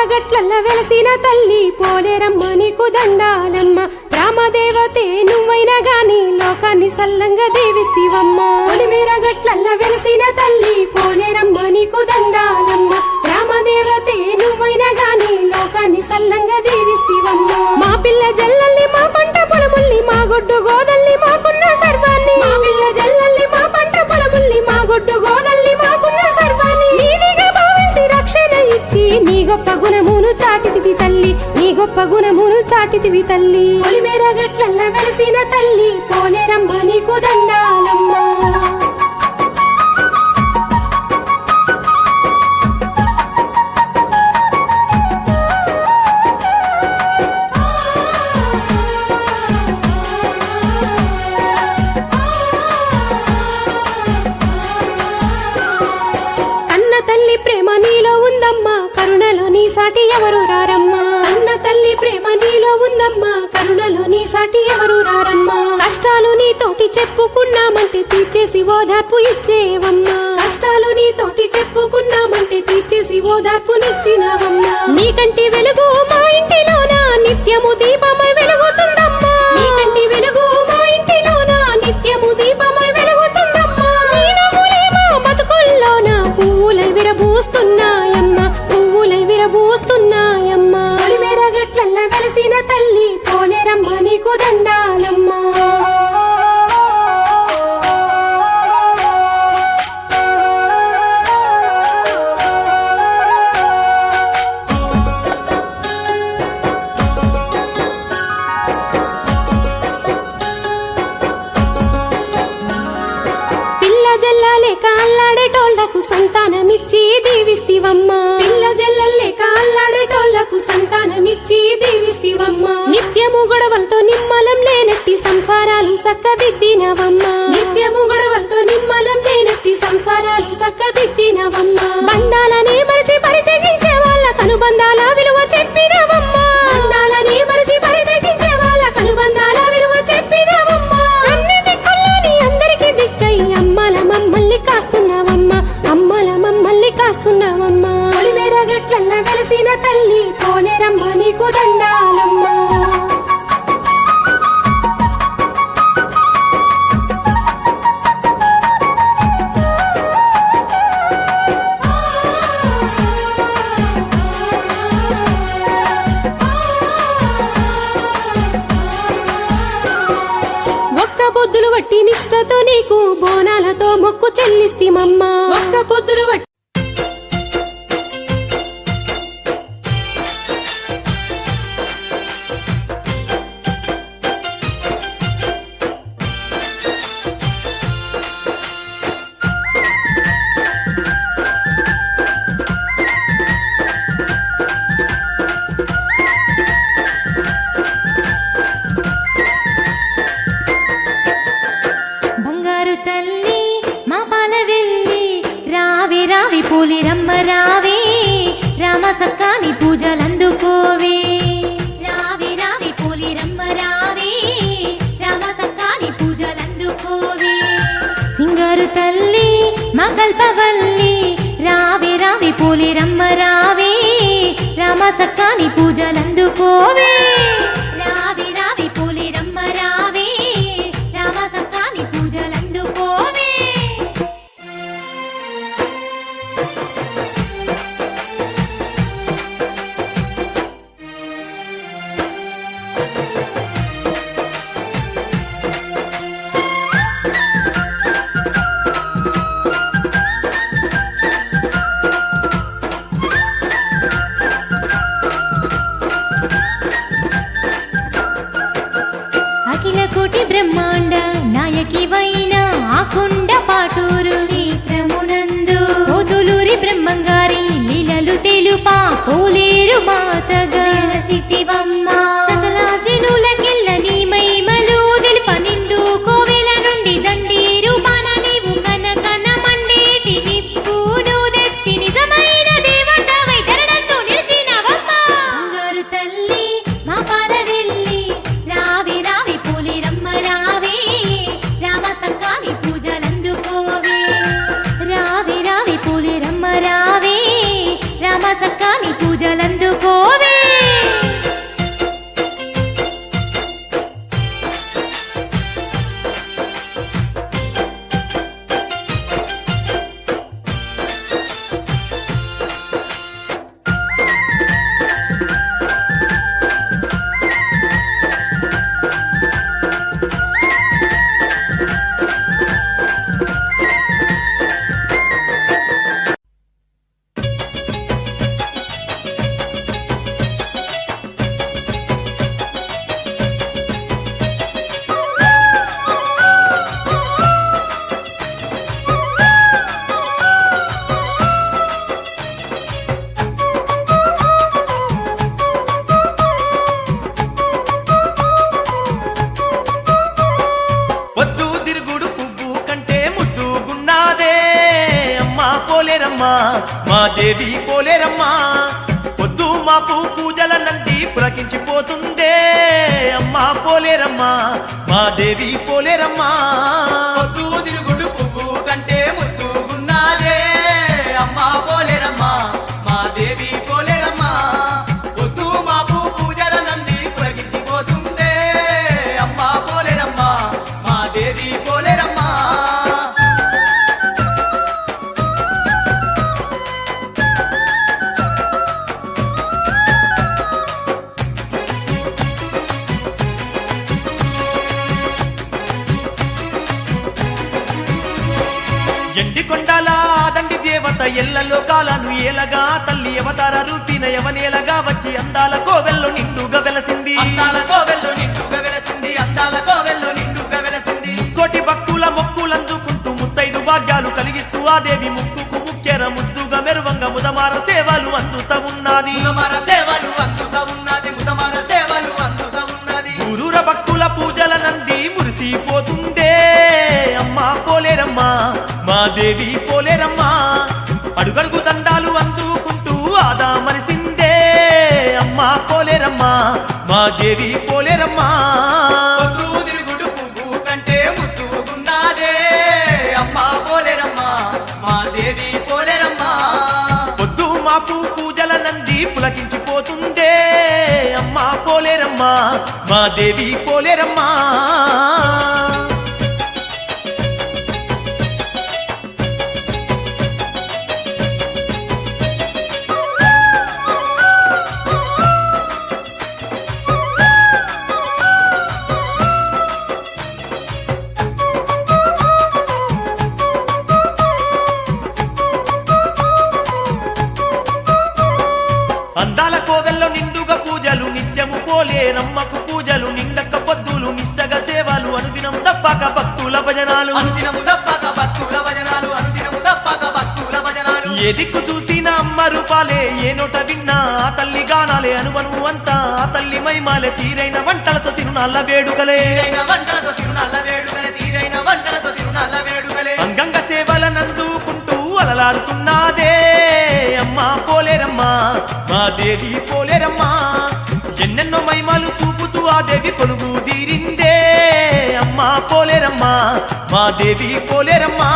గట్లల్ల వెలసిన తల్లి పోలేరమ్మ నీకు దండాలమ్మ. రామదేవతే నువ్వైనా గాని లోకాన్ని సల్లంగా దీవిస్తివమ్మ. పొలిమేర గట్లల్ల వెలసిన తల్లి పోలేరమ్మ నీకు దండాలమ్మ. రామదేవతే నువ్వైనా గాని గొప్ప గుణమును చాటితివి తల్లి. పొలిమేర గట్లల్ల వెలసిన తల్లి. పోలేరమ్మ నీకు దండాలమ్మా. నీతోటి చెప్పుకున్నామంటే తీర్చేసి ఓదార్పు ఇచ్చేవమ్మా. కష్టాలు నీతోటి చెప్పుకున్నామంటే తీర్చేసి ఓదార్పునిచ్చినవమ్మా. నీకంటి వెలుగు మా ఇంటిలోన? నిత్యము దీపమై వెలుగుతుందమ్మా. నీకంటి వెలుగు మా ఇంటిలోన? నిత్యము దీపమై వెలుగుతుందమ్మా. మా బతుకుల్లోన? పువ్వులై విరబూస్తున్నాయమ్మా. పువ్వులై విరబూస్తున్నాయమ్మా. గట్లల్ల వెలసిన తల్లి పోలేరమ్మ నీకు దండ దీవిస్తివమ్మా పిల్ల జల్లలేక అల్లాడేటోళ్ళకు సంతానమిచ్చి దీవిస్తివమ్మా. నిత్యము గొడవలతో నిమ్మలం లేనట్టి సంసారాలు సక్కదిద్దినవమ్మా. నిత్యము గొడవలతో నిమ్మలం లేనట్టి సంసారాలు సక్కదిద్దినవమ్మా. పొద్దులు వట్టి నిష్టతో నీకు బోనాలతో మొక్కు చెల్లిస్తిమమ్మా. ఒక్క పొద్దులు తల్లి మా పాల వెళ్ళి రావి రావి పూలి రమ్మ రావి. రామ సక్కాని పూజలందుకోవి. రావి రావి పూలి రమ్మ రావి. రామ సక్కాని పూజలందుకోవి. సింగారు తల్లి మా కల్పవల్లి రావి రావి పూలి రమ్మ రావి. రామ సక్కాని పూజలందు మా దేవి పోలేరమ్మా పొద్దు మాపు పూజల నంది పులకించిపోతుందే. అమ్మా పోలేరమ్మా మా దేవి పోలేరమ్మా. పొద్దు తిరుగుడు పువ్వు కంటే ముద్దుగున్నాదే దండి దేవత ఎల్ల లోకాలను ఏలగా తల్లి అవతార రూపిన యవనేలగా వచ్చి అందాల కోవెల్లో నిండుగా వెలసింది. అందాల కోవెల్లో నిండుగా వెలసింది అందాల కోవెల్లో నిండుగా వెలసింది. కోటి భక్తుల మొక్కులందుకుంటూ ముత్తైదు భాగ్యాలు కలిగిస్తూ ఆ దేవి ముక్కుకు ముఖ్యర ముద్దుగా మెరువంగ ముదమార సేవలు అందుత ఉన్నది. ముదమర సేవలు అందుతా ఉన్నది ముదమర సేవలు అందుతా ఉన్నది. ఊరూర భక్తుల పూజల నంది మురిసిపోతుందే. అమ్మా పోలేరమ్మా మా దేవి దేవి పోలేరమ్మా? పొద్దు తిరుగుడు పువ్వు కంటే ముద్దుగున్నాదే అమ్మా పోలేరమ్మా మా దేవి పోలేరమ్మా. పొద్దు మాపు పూజల నంది పులకించిపోతుందే. అమ్మా పోలేరమ్మా మా దేవి పోలేరమ్మా. అందాల కోవెల్లో నిండుగా పూజలు నిత్యము పోలే రమ్మకు పూజలు నిండక పొద్దులు నిష్టగా సేవలు అనుదినం తప్పక భక్తుల భజనాలు. అనుదినము తప్పక భక్తుల భజనాలు అనుదినము తప్పక భక్తుల భజనాలు. ఏ దిక్కు చూసినా అమ్మ రూపాలే ఏ నోట విన్నా ఆ తల్లి గానాలే అనుమను అంతా ఆ తల్లి మైమాలే తీరైన వంటలతో తిరునాళ్ళ వేడుకలే. వంటలతో తిరునాళ్ళ వేడుకలే తీరైన వంటలతో తిరునాళ్ళ వేడుకలే. అంగంగ సేవల నందుకుంటూ అలలాడుతున్నదే అమ్మా పోలేరమ్మా. మా దేవి పోలేరమ్మా. ఎన్నెన్నో మహిమలు చూపుతూ ఆ దేవి కొలుగు తీరిందే. అమ్మా పోలేరమ్మా. మా దేవి పోలేరమ్మా.